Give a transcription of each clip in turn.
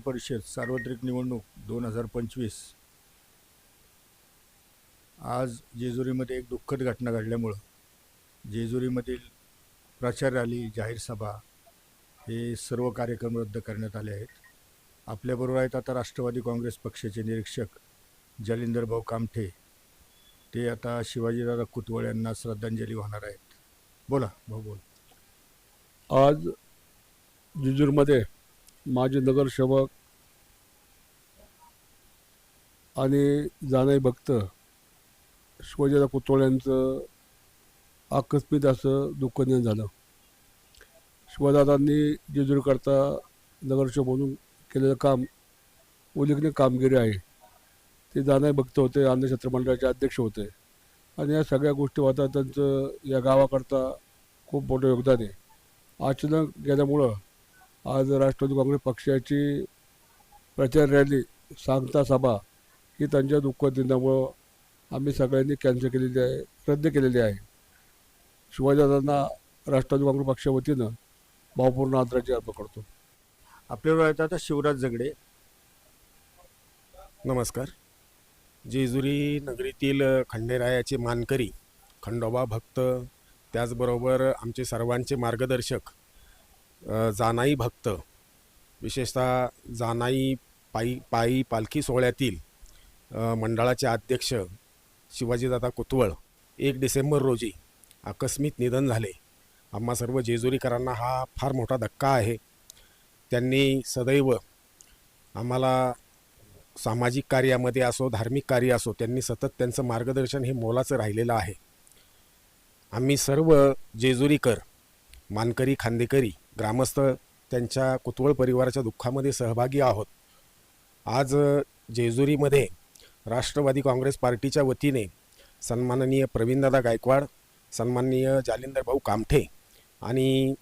परिषद सार्वत्रिक निवडणूक दोन हजार पंचवीस. आज जेजुरीमध्ये एक दुःखद घटना घडल्यामुळं जेजुरीमधील प्रचार रॅली जाहीर सभा हे सर्व कार्यक्रम रद्द करण्यात आले आहेत. आपल्याबरोबर आहेत आता राष्ट्रवादी काँग्रेस पक्षाचे निरीक्षक जालिंदर भाऊ कामठे. ते आता शिवाजीदादा कुतवळ यांना श्रद्धांजली वाहणार आहेत. बोला भाऊ बोल. आज जेजूरमध्ये माजी नगरसेवक आणि जाणाई भक्त शिवाजीराव पुतळे यांचं असं दुःख निधन झालं. शिवदादांनी जेजुरीकरता नगरसेवक म्हणून केलेलं काम उल्लेखनीय कामगिरी आहे. ते जाणाई भक्त होते अन्नक्षेत्र मंडळाचे अध्यक्ष होते. आणि या सगळ्या गोष्टी होता त्यांचं या गावाकरता खूप मोठं योगदान आहे. अचानक गेल्यामुळं आज राष्ट्रवादी काँग्रेस पक्षाची प्रचार रॅली सांगता सभा ही त्यांच्या दुःख दिनामुळं आम्ही सगळ्यांनी कॅन्सल केलेली आहे रद्द केलेली आहे. शिवाजीदादांना राष्ट्रवादी काँग्रेस पक्षा वतीनं भावपूर्ण आदराची अर्पण करतो. आपल्याबरोबर आहेत आता शिवराज जगडे नमस्कार. जेजुरी नगरीतील खंडेरायाचे मानकरी खंडोबा भक्त त्याचबरोबर आमचे सर्वांचे मार्गदर्शक जानाई भक्त. विशेषतः जानाई पायी पायी पालखी सोहळ्यातील मंडळाचे अध्यक्ष शिवाजीदादा कुतवळ एक डिसेंबर रोजी आकस्मिक निधन झाले. आम्हा सर्व जेजुरीकरांना हा फार मोठा धक्का आहे. त्यांनी सदैव आम्हाला सामाजिक कार्यामध्ये असो धार्मिक कार्य असो त्यांनी सतत त्यांचं मार्गदर्शन हे मोलाचं राहिलेलं आहे. आम्ही सर्व जेजुरीकर मानकरी खांदेकरी ग्रामस्थ त्यांच्या कुतवळ परिवाराच्या दुःखामध्ये सहभागी आहोत. आज जेजुरीमध्ये राष्ट्रवादी काँग्रेस पार्टीच्या वतीने सन्माननीय प्रवीणदादा गायकवाड सन्माननीय जालिंदर भाऊ कामठे आणि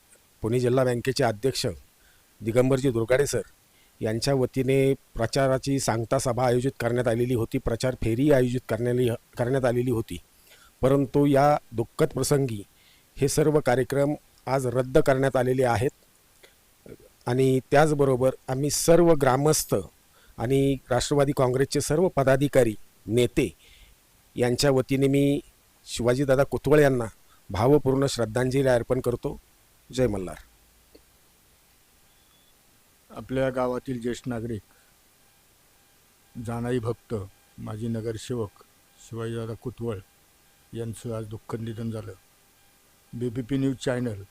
पुणे जिल्हा बँकेचे अध्यक्ष दिगंबरजी दुर्गाडे सर यांच्या वतीने प्रचाराची सांगता सभा आयोजित करण्यात आलेली होती. प्रचार फेरी आयोजित करण्याली करण्यात आलेली होती. परंतु या दुःखद प्रसंगी हे सर्व कार्यक्रम आज रद्द करण्यात आलेले आहेत. आणि त्याचबरोबर आम्ही सर्व ग्रामस्थ आणि राष्ट्रवादी काँग्रेसचे सर्व पदाधिकारी नेते यांच्या वतीने मी शिवाजीदादा कुतवळ यांना भावपूर्ण श्रद्धांजली अर्पण करतो. जय मल्हार. आपल्या गावातील ज्येष्ठ नागरिक जानाई भक्त माजी नगरसेवक शिवाजीदादा कुतवळ यांचं आज दुःखद निधन झालं. B B P news channel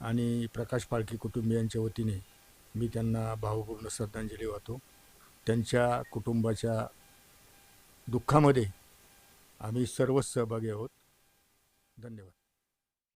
आणि प्रकाश पाळके कुटुंबियांच्या वतीने मी त्यांना भावपूर्ण श्रद्धांजली वाहतो. त्यांच्या कुटुंबाच्या दुःखामध्ये आम्ही सर्वच सहभागी आहोत. धन्यवाद.